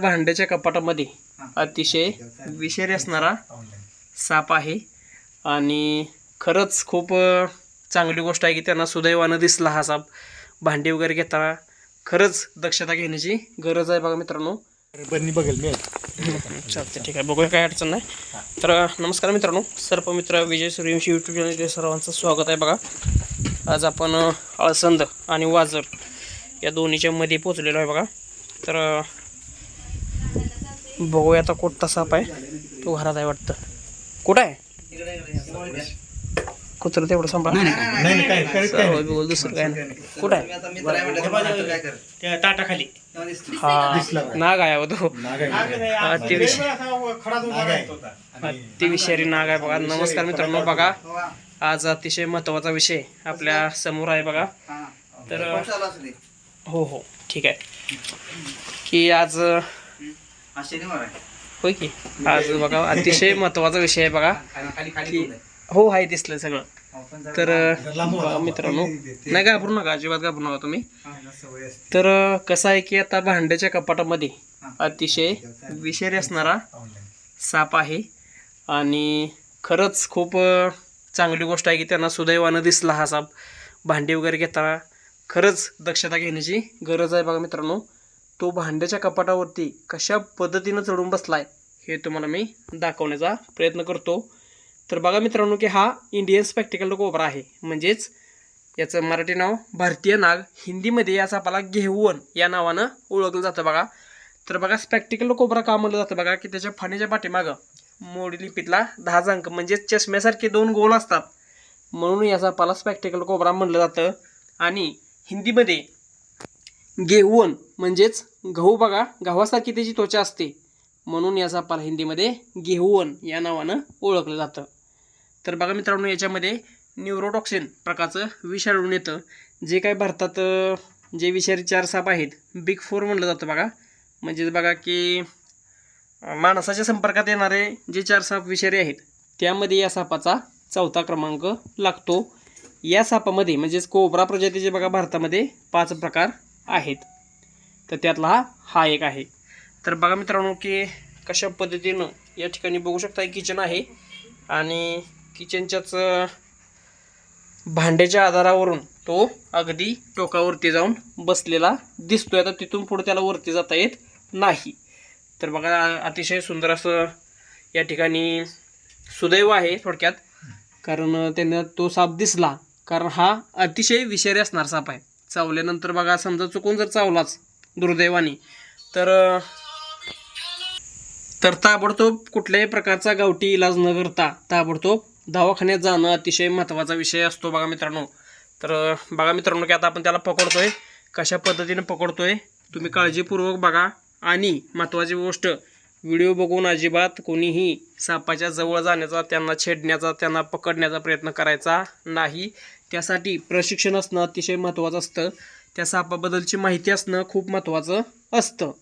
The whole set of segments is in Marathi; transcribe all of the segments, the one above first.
भांड्याच्या कपाटामध्ये अतिशय विषारी असणारा साप आहे. आणि खरंच खूप चांगली गोष्ट आहे की त्यांना सुदैवानं दिसला हा साप. भांडी वगैरे घेताना खरंच दक्षता घेण्याची गरज आहे बघा मित्रांनो. बघेल मी. चालते ठीक आहे. बघूया काय अडचण नाही. तर नमस्कार मित्रांनो. सर्पमित्र विजय सूर्यवंशी यूट्यूब चॅनल सर्वांचं स्वागत आहे बघा. आज आपण अळसंद आणि वाजर या दोन्हीच्या मध्ये पोचलेलो आहे बघा. तर बघूया आता कोणता साप आहे तो घरात आहे वाटतं. कुठं आहे? कुत्रं तेवढं सांभाळ. नाही नाही, काय काय काय होय, बोल, दुसरं काय नाही. कुठं आहे? त्या ताटाखाली. हा. नाग आहे हो तो. आहे. अतिविषारी नाग आहे बघा. नमस्कार मित्रांनो बघा. आज अतिशय महत्त्वाचा विषय आपल्यासमोर आहे बघा. तर हो हो. ठीक आहे. की आज होय की? आज बघा अतिशय महत्त्वाचा विषय आहे बघा. की हो आहे दिसलं सगळं. तर मित्रांनो नाही घाबरू नका अजिबात घाबरू नका तुम्ही. तर कसं आहे की आता भांड्याच्या कपाटामध्ये अतिशय विषारी असणारा साप आहे. आणि खरंच खूप चांगली गोष्ट आहे की त्यांना सुदैवानं दिसला हा साप. भांडी वगैरे घेताना खरंच दक्षता घेण्याची गरज आहे बघा मित्रांनो. तो भांड्याच्या कपाटावरती कशा पद्धतीनं चढून बसलाय हे तुम्हाला मी दाखवण्याचा प्रयत्न करतो. तर बघा मित्रांनो की हा इंडियन स्पेक्टिकल कोबरा आहे. म्हणजेच याचं मराठी नाव भारतीय नाग. हिंदीमध्ये या सापाला घेऊन या नावानं ओळखलं जातं बघा. तर बघा स्पेक्टिकल कोबरा का म्हणलं जातं बघा की त्याच्या फाण्याच्या पाठीमागं मोडी लिपीतला दहा अंक म्हणजेच चष्म्यासारखे दोन गोल असतात. म्हणून या सापाला स्पेक्टिकल कोबरा म्हणलं जातं. आणि हिंदीमध्ये गेवण म्हणजेच गहू बघा गव्हासारखी त्याची त्वचा असते. म्हणून या सापाला हिंदीमध्ये गेहूवन या नावानं ओळखलं जातं. तर बघा मित्रांनो याच्यामध्ये न्यूरोटॉक्सिन प्रकारचं विष आढळून येतं. जे काय भारतात जे विषारी चार साप आहेत बिग फोर म्हणलं जातं बघा. म्हणजेच बघा की माणसाच्या संपर्कात येणारे जे चार साप विषारी आहेत त्यामध्ये या सापाचा चौथा क्रमांक लागतो. या सापामध्ये म्हणजेच कोबरा प्रजातीचे बघा भारतामध्ये पाच प्रकार आहेत. तर त्यातला हा हा एक आहे. तर बघा मित्रांनो की कशा पद्धतीनं या ठिकाणी बघू शकता किचन आहे. आणि किचनच्याच भांड्याच्या आधारावरून तो अगदी टोकावरती जाऊन बसलेला दिसतोय. आता तिथून पुढे त्याला वरती जाता येत नाही. तर बघा अतिशय सुंदर असं या ठिकाणी सुदैव आहे थोडक्यात. कारण त्यांना तो साप दिसला. कारण हा अतिशय विषारी असणार साप आहे. चावल्यानंतर बघा समजा चुकून जर चावलाच दुर्दैवाने तर तर ताबडतोब कुठल्याही प्रकारचा गावठी इलाज न करता ताबडतोब दवाखान्यात जाणं अतिशय महत्त्वाचा विषय असतो बघा मित्रांनो. तर बघा मित्रांनो की आता आपण त्याला पकडतोय कशा पद्धतीने पकडतोय तुम्ही काळजीपूर्वक बघा. आणि महत्त्वाची गोष्ट व्हिडिओ बघून अजिबात कोणीही सापाच्या जवळ जाण्याचा त्यांना छेडण्याचा त्यांना पकडण्याचा प्रयत्न करायचा नाही. त्यासाठी प्रशिक्षण असणं अतिशय महत्त्वाचं असतं. त्या सापाबद्दलची माहिती असणं खूप महत्त्वाचं असतं.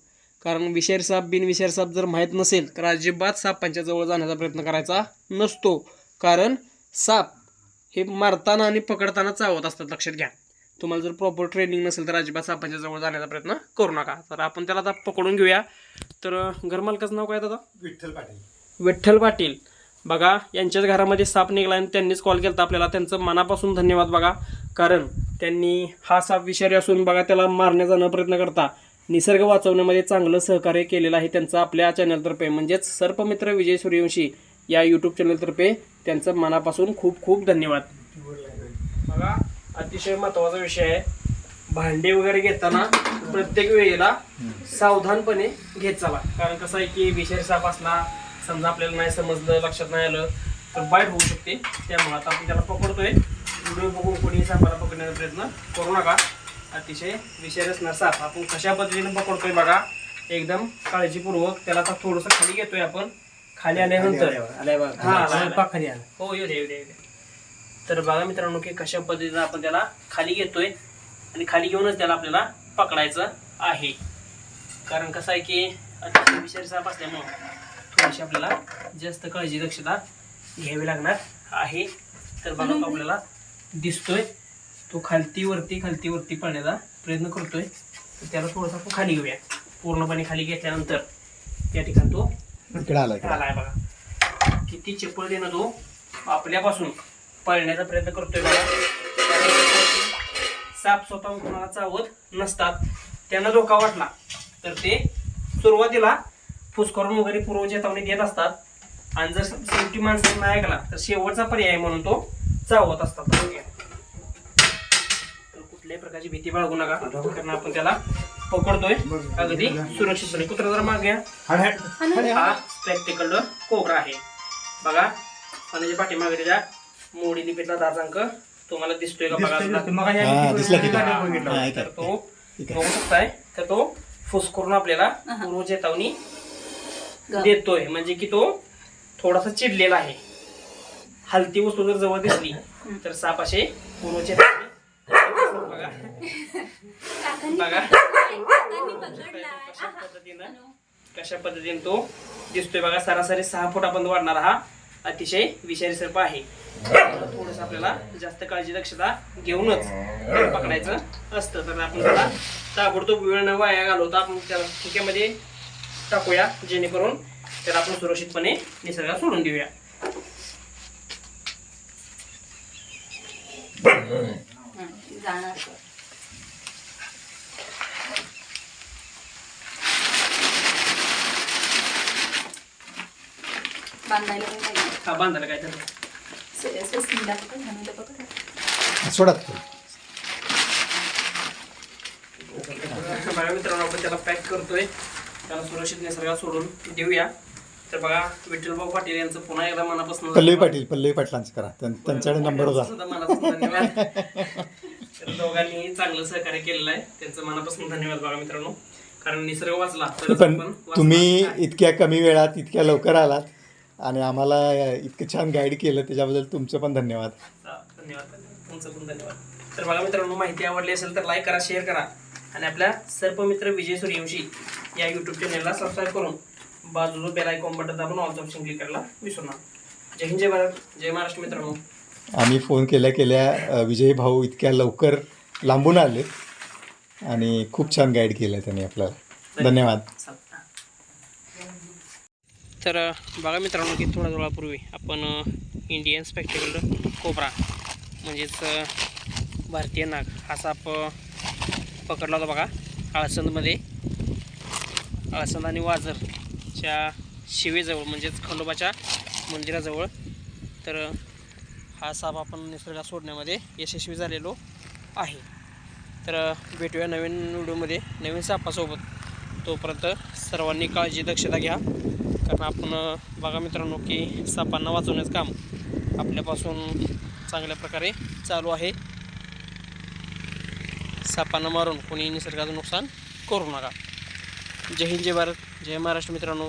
कारण विषारी साप बिनविषारी साप जर माहीत नसेल तर अजिबात सापांच्या जवळ जाण्याचा प्रयत्न करायचा नसतो. कारण साप हे मारताना आणि पकडताना चावत असतात लक्षात घ्या. तुम्हाला जर प्रॉपर ट्रेनिंग नसेल तर अजिबात सापांच्या जवळ जाण्याचा प्रयत्न करू नका. तर आपण त्याला आता पकडून घेऊया. तर घरमालकाचं नाव काय दादा? विठ्ठल पाटील. विठ्ठल पाटील. बघा यांच्याच घरामध्ये साप निघाला आणि त्यांनीच कॉल केला आपल्याला. त्यांचं मनापासून धन्यवाद बघा. कारण त्यांनी हा साप विषारी असून बघा त्याला मारण्याचा न प्रयत्न करता. निसर्ग वाचवण्यामध्ये चांगलं सहकार्य केलेलं आहे त्यांचं आपल्या चॅनलतर्फे म्हणजेच सर्पमित्र विजय सूर्यवंशी या यूट्यूब चॅनलतर्फे त्यांचं मनापासून खूप खूप धन्यवाद. बघा अतिशय महत्त्वाचा विषय आहे. भांडे वगैरे घेताना प्रत्येक वेळेला सावधानपणे घेत चला. कारण कसं आहे की विषारी साप असला समजा आपल्याला नाही समजलं लक्षात नाही आलं तर बाईट होऊ शकते. त्यामुळे आता आपण त्याला पकडतोय. व्हिडिओ बघून कोणी सापाला पकडण्याचा प्रयत्न करू नका. अतिशय असणार साप आपण कशा पद्धतीने पकडतोय बघा. एकदम काळजीपूर्वक. त्याला आता थोडंसं खाली घेतोय आपण. खाली आल्यानंतर. हा आला, खाली आला. हो येऊ दे येऊ तर बघा मित्रांनो की कशा पद्धतीनं आपण त्याला खाली घेतोय आणि खाली घेऊनच त्याला आपल्याला पकडायचं आहे. कारण कसं आहे की अतिशय विषारी साप असल्यामुळं थोडीशी आपल्याला जास्त काळजी दक्षता घ्यावी लागणार आहे. तर बघा तो आपल्याला दिसतोय. तो खालती वरती खालती वरती पळण्याचा प्रयत्न करतोय. तर त्याला थोडंसं आपण खाली घेऊया. पूर्णपणे खाली घेतल्यानंतर या ठिकाणी तो आला आलाय बघा. किती चपळतेनं तो आपल्यापासून पळण्याचा प्रयत्न करतोय बघा. साप स्वतःहून कोणाला चावत नसतात. त्यांना धोका वाटला. तर ते सुरुवातीला फुसकरून वगैरे पूर्व चेतावणी देत असतात. आणि जर शेवटी माणसाने नाही ऐकला तर शेवटचा पर्याय म्हणून तो चावत असतात. तर कुठल्याही प्रकारची भीती बाळगू नका कारण आपण त्याला पकडतोय. अगदी सुरक्षितपणे. कुत्रा जरा मागे या. हा स्पेक्टिकल कोबरा आहे. बघा आणि जे पाठीमागे त्याच्या मोडी लिपीतला दाजांक तुम्हाला दिसतोय का बघा तर तो. बघू शकताय. तर तो फुस करून आपल्याला पूर्व चेतावणी देतोय. म्हणजे की तो थोडासा चिडलेला आहे. हलती वस्तू जर जवळ दिसली तर साप असे पूर्व चेतावणी बघा. बघा. कशा पद्धतीनं कशा पद्धतीने तो दिसतोय बघा. सरासरी सहा फुटापर्यंत वाढणारा हा अतिशय विषारी सर्प आहे. थोडस आपल्याला जास्त काळजी दक्षता घेऊनच पकडायचं असतं. तर आपण त्याला ताबडतोब वेळ न वाया घालवता आपण त्याला ठिक्यामध्ये टाकूया जेणेकरून त्याला आपण सुरक्षितपणे निसर्गात सोडून देऊया. हा बांधायला काय. सोडा बघा मित्रांनो आपण त्याला पॅक करतोय त्याला सुरक्षित निसर्गात सोडून देऊया. तर बघा विठ्ठलभाऊ पाटील यांचं पुन्हा एकदा मनापासून पल्लवी पाटील पल्लवी पाटलांचं करा. त्यां- त्यांच्याकडे नंबर होता. मनापासून धन्यवाद. तर दोघांनी चांगलं सहकार्य केलेलं आहे. त्यांचं मनापासून धन्यवाद बघा मित्रांनो. कारण निसर्ग वाचला तर पण तुम्ही इतक्या कमी वेळात इतक्या लवकर आलात आणि आम्हाला इतकं छान गाईड केलं त्याच्याबद्दल तुमचं पण धन्यवाद. धन्यवाद. तुमचं पण धन्यवाद. तर बघा मित्रांनो माहिती आवडली असेल तर लाईक करा शेअर करा. आणि आपल्या सर्पमित्र विजय सूर्यवंशी या युट्यूब चॅनलला सबस्क्राईब करून बाजूला बेल आयकॉन बटन दाबून ऑल ऑप्शन क्लिक करायला विसरू नका. जय हिंद जय भारत जय महाराष्ट्र मित्रांनो. आम्ही फोन केल्या केल्या विजय भाऊ इतक्या लवकर लांबून आले आणि खूप छान गाईड केलं त्यांनी आपल्याला. धन्यवाद. तर बघा मित्रांनो की थोड्या वेळापूर्वी आपण इंडियन स्पेक्टिकल कोबरा म्हणजेच भारतीय नाग हा साप अ, पकडला होता बघा आळसंदमध्ये आळसंद आणि वाजरच्या शिवेजवळ म्हणजेच खंडोबाच्या मंदिराजवळ. तर हा साप आपण निसर्गात सोडण्यामध्ये यशस्वी झालेलो आहे. तर भेटूया नवीन व्हिडिओमध्ये नवीन सापासोबत. तोपर्यंत सर्वांनी काळजी दक्षता घ्या. कारण आपण बघा मित्रांनो की सापांना वाचवण्याचं काम आपल्यापासून चांगल्या प्रकारे चालू आहे. सापांना मारून कोणी निसर्गाचं नुकसान करू नका. जय हिंद जय भारत जय महाराष्ट्र मित्रांनो.